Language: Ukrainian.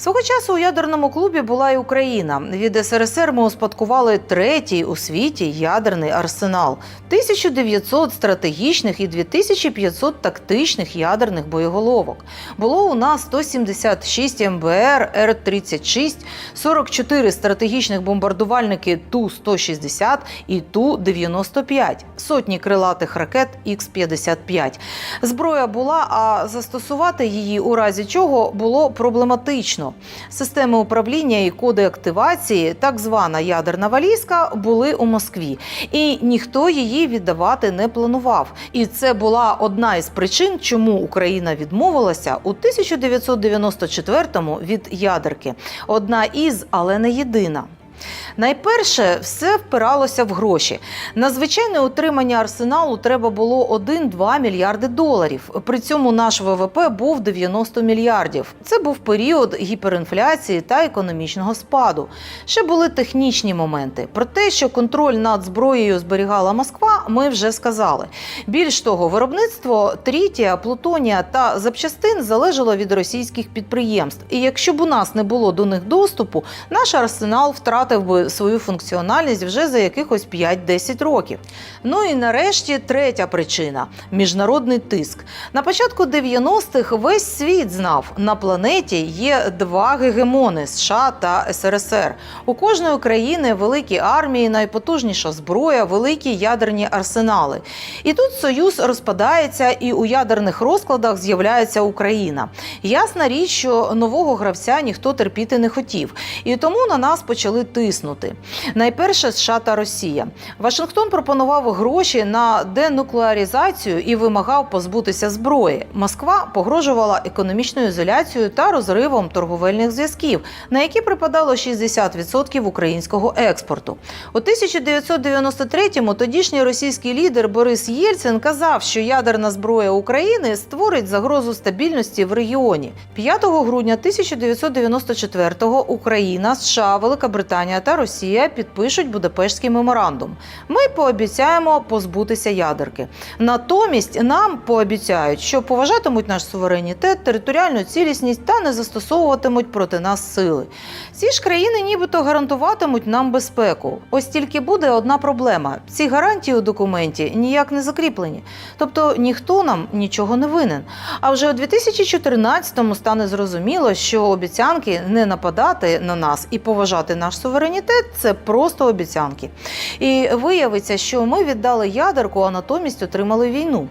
Свого часу у ядерному клубі була і Україна. Від СРСР ми успадкували третій у світі ядерний арсенал: 1900 стратегічних і 2500 тактичних ядерних боєголовок. Було у нас 176 МБР, Р-36, 44 стратегічних бомбардувальники Ту-160 і Ту-95, сотні крилатих ракет Х-55. Зброя була, а застосувати її у разі чого було проблематично. Системи управління і коди активації, так звана ядерна валізка, були у Москві, і ніхто її віддавати не планував. І це була одна із причин, чому Україна відмовилася у 1994-му від ядерки. Одна із, але не єдина. Найперше, все впиралося в гроші. На звичайне утримання арсеналу треба було 1-2 мільярди доларів. При цьому наш ВВП був 90 мільярдів. Це був період гіперінфляції та економічного спаду. Ще були технічні моменти. Про те, що контроль над зброєю зберігала Москва, ми вже сказали. Більш того, виробництво трітія, плутонія та запчастин залежало від російських підприємств. І якщо б у нас не було до них доступу, наш арсенал втратив би свою функціональність вже за якихось 5-10 років. Ну і нарешті третя причина міжнародний тиск. На початку 90-х весь світ знав, на планеті є два гегемони США та СРСР. У кожної країни великі армії, найпотужніша зброя, великі ядерні арсенали. І тут союз розпадається, і у ядерних розкладах з'являється Україна. Ясна річ, що нового гравця ніхто терпіти не хотів, і тому на нас почали тиснути. Найперше США та Росія. Вашингтон пропонував гроші на денуклеаризацію і вимагав позбутися зброї. Москва погрожувала економічною ізоляцією та розривом торговельних зв'язків, на які припадало 60% українського експорту. У 1993-му тодішній російський лідер Борис Єльцин казав, що ядерна зброя України створить загрозу стабільності в регіоні. 5 грудня 1994-го Україна, США, Велика Британія та Росія підпишуть Будапештський меморандум. Ми пообіцяємо позбутися ядерки. Натомість нам пообіцяють, що поважатимуть наш суверенітет, територіальну цілісність та не застосовуватимуть проти нас сили. Ці ж країни нібито гарантуватимуть нам безпеку. Ось тільки буде одна проблема: ці гарантії у документі ніяк не закріплені. Тобто ніхто нам нічого не винен. А вже у 2014-му стане зрозуміло, що обіцянки не нападати на нас і поважати наш суверенітет це просто обіцянки. І виявиться, що ми віддали ядерку, а натомість отримали війну.